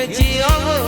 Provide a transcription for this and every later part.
গেছি অবু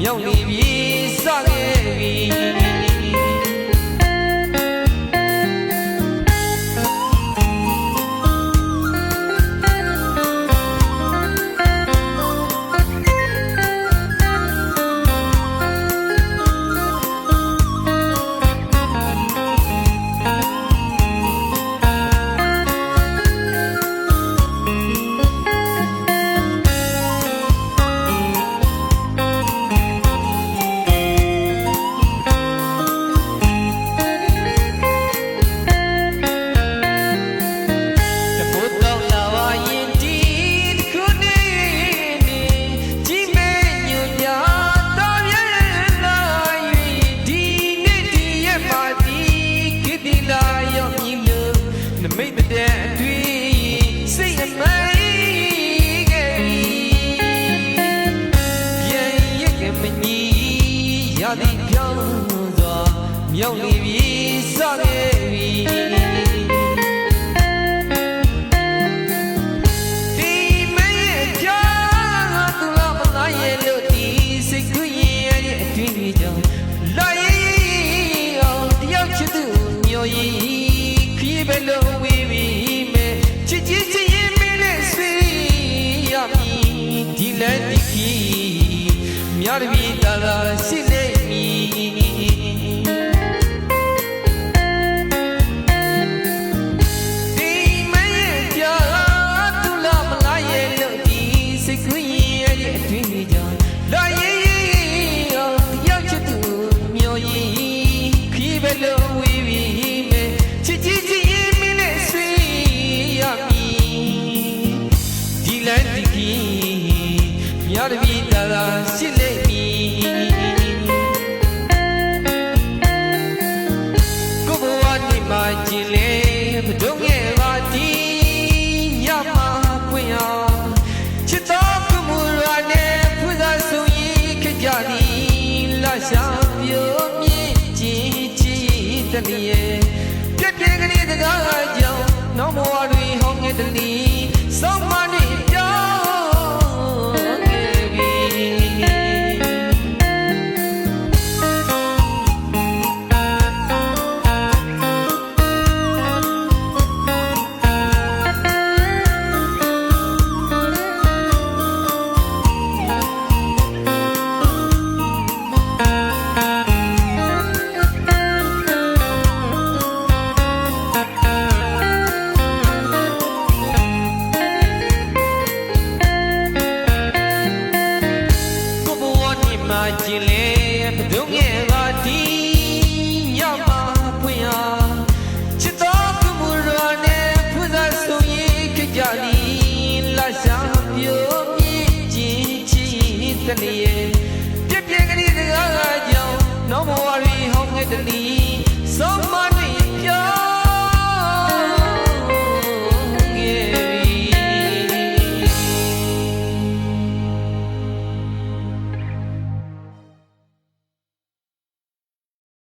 မြောက်နေပြီ နမိတ်တဲ့အတွေ့စိတ်အမိုင်းခဲ့ရဲ့ရဲ့ကမညီရသည်ပြောင်းစွာမြောက်နေပြီစခဲ့ပြီ လက်ဒီခီးမြတ်ပြီတာလာရှိနေမည်ဒီမရဲ့ပြာသူလာမလာရဲ့လို့ဒီစိတ်ကူးရဲ့ရဲ့အတွင်းတွေကြောင့်လာရဲ့အောင်တယောက်ချစ်သူမျိုးရင်ခီးပဲလို့ဝေးပြီးမယ်ချစ်ချစ်ချစ်ရင်မင်းနဲ့ဆွေးရမည်ဒီလန်ဒီခီ မြောက်တပြည်သာသာရှိလိမ့်မည်ကိုဘဝဒီမှာကျင်လေမတုံးငယ်ပါတီညမှာပွင့်အောင်ချစ်တော်ကမူရနဲ့ဖူးသာဆုံးရခက်ကြသည်လာရှာပြိုမြင့်ကြည်ကြည်တလျေပြက်ပြက်ကလေးတကားကြောင့်နောက်ဘဝတွင်ဟောင်းငယ်တလီဆုံးမ the end.